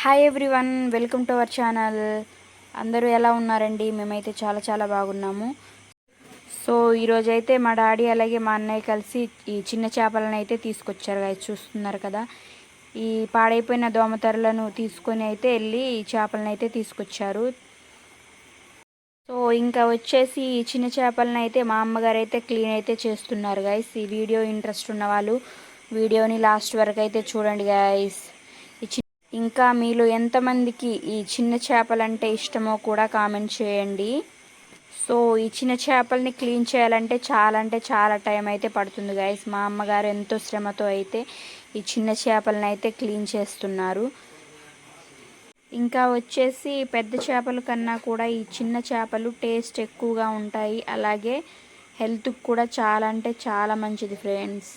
Hi everyone welcome to our channel అందరూ ఎలా ఉన్నారండి? మేమైతే చాలా చాలా బాగున్నాము. సో ఈరోజైతే మా డాడీ అలాగే మా అన్నయ్య కలిసి ఈ చిన్న చేపలను అయితే తీసుకొచ్చారు guys. చూస్తున్నారు కదా? ఈ పాడైపోయిన దోమతెరలను తీసుకొని అయితే వెళ్ళి ఈ చేపలను అయితే తీసుకొచ్చారు. సో ఇంకా వచ్చేసి ఈ చిన్న చేపలను అయితే మా అమ్మగారు అయితే క్లీన్ అయితే చేస్తున్నారు గైస్ ఈ వీడియో ఇంట్రెస్ట్ ఉన్న వాళ్ళు వీడియోని లాస్ట్ వరకు అయితే చూడండి గైస్ ఇంకా మీలో ఎంతమందికి ఈ చిన్న చేపలంటే ఇష్టమో కూడా కామెంట్ చేయండి. సో ఈ చిన్న చేపల్ని క్లీన్ చేయాలంటే చాలా అంటే చాలా టైం అయితే పడుతుంది గైస్ మా అమ్మగారు ఎంతో శ్రమతో అయితే ఈ చిన్న చేపలను అయితే క్లీన్ చేస్తున్నారు. ఇంకా వచ్చేసి పెద్ద చేపల కన్నా కూడా ఈ చిన్న చేపలు టేస్ట్ ఎక్కువగా ఉంటాయి. అలాగే హెల్త్కి కూడా చాలా అంటే చాలా మంచిది ఫ్రెండ్స్.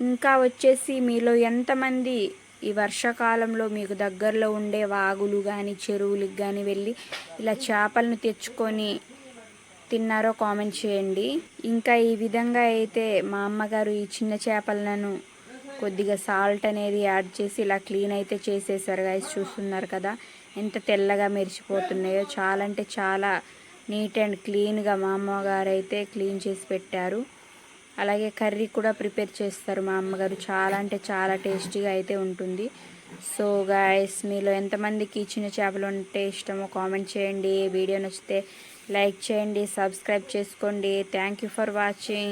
ఇంకా వచ్చేసి మీలో ఎంతమంది ఈ వర్షాకాలంలో మీకు దగ్గరలో ఉండే వాగులు కానీ చెరువులకు కానీ వెళ్ళి ఇలా చేపలను తెచ్చుకొని తిన్నారో కామెంట్ చేయండి. ఇంకా ఈ విధంగా అయితే మా అమ్మగారు ఈ చిన్న చేపలను కొద్దిగా సాల్ట్ అనేది యాడ్ చేసి ఇలా క్లీన్ అయితే చేసేసారు గైస్ చూస్తున్నారు కదా. ఎంత తెల్లగా మెరిచిపోతున్నాయో చాలా అంటే చాలా నీట్ అండ్ క్లీన్గా మా అమ్మగారు అయితే క్లీన్ చేసి పెట్టారు. అలాగే కర్రీ కూడా ప్రిపేర్ చేస్తారు మా అమ్మగారు. చాలా అంటే చాలా టేస్టీగా అయితే ఉంటుంది. సో గాయస్ మీలో ఎంతమందికి చిన్న చేపలు అంటే ఇష్టమో కామెంట్ చేయండి. వీడియో నచ్చితే లైక్ చేయండి సబ్స్క్రైబ్ చేసుకోండి. Thank you for watching